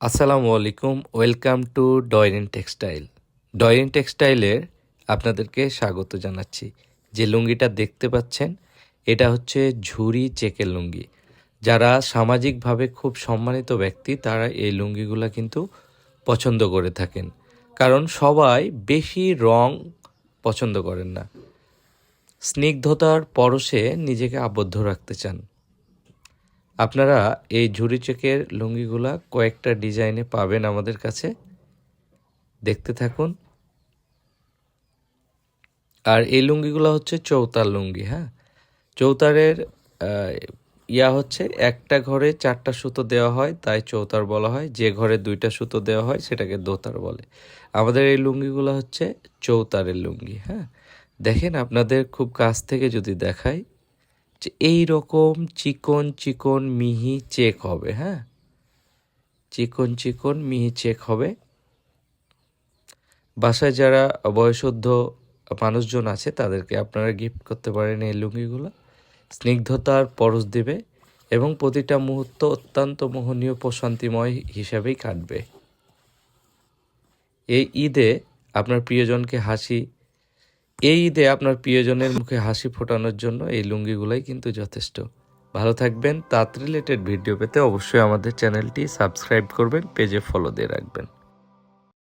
আসসালামু আলাইকুম, welcome to Doyrin textile. Doyrin টেক্সটাইলের আপনাদেরকে স্বাগত জানাচ্ছি। যে লুঙ্গিটা দেখতে পাচ্ছেন, এটা হচ্ছে ঝুরি চেকের লুঙ্গি। যারা সামাজিকভাবে খুব সম্মানিত ব্যক্তি, তারা এই লুঙ্গিগুলো কিন্তু পছন্দ করে থাকেন। কারণ সবাই বেশি রং পছন্দ করেন না। স্নিগ্ধতার পরশে নিজেকে আবদ্ধ রাখতে চান। আপনারা এই ঝুড়ি চেকের লুঙ্গিগুলা কয়েকটা ডিজাইনে পাবেন আমাদের কাছে। দেখতে থাকুন। আর এই লুঙ্গিগুলো হচ্ছে চৌতার লুঙ্গি হ্যাঁ? চৌতারের ইয়া হচ্ছে একটা ঘরে চারটা সুতো দেওয়া হয়, তাই চৌতার বলা হয়। যে ঘরে দুইটা সুতো দেওয়া হয়, সেটাকে দোতার বলে। আমাদের এই লুঙ্গিগুলো হচ্ছে চৌতারের লুঙ্গি হ্যাঁ? দেখেন, আপনাদের খুব কাছ থেকে যদি দেখাই যে এই রকম চিকন চিকন মিহি চেক হবে হ্যাঁ? চিকন চিকন মিহি চেক হবে। বাসায় যারা বয়সোদ্ধ মানুষজন আছে, তাদেরকে আপনারা গিফট করতে পারেন এই লুঙ্গিগুলো। স্নিগ্ধতার পরশ দেবে এবং প্রতিটা মুহূর্ত অত্যন্ত মোহনীয় প্রশান্তিময় হিসাবেই কাটবে। এই ঈদে আপনার প্রিয়জনকে হাসি এই ঈদে আপনার প্রিয়জনের মুখে হাসি ফোটানোর জন্য এই লুঙ্গিগুলাই কিন্তু যথেষ্ট। ভালো থাকবেন, তাঁত রিলেটেড ভিডিও পেতে অবশ্যই আমাদের চ্যানেলটি সাবস্ক্রাইব করবেন পেজে ফলো দিয়ে রাখবেন।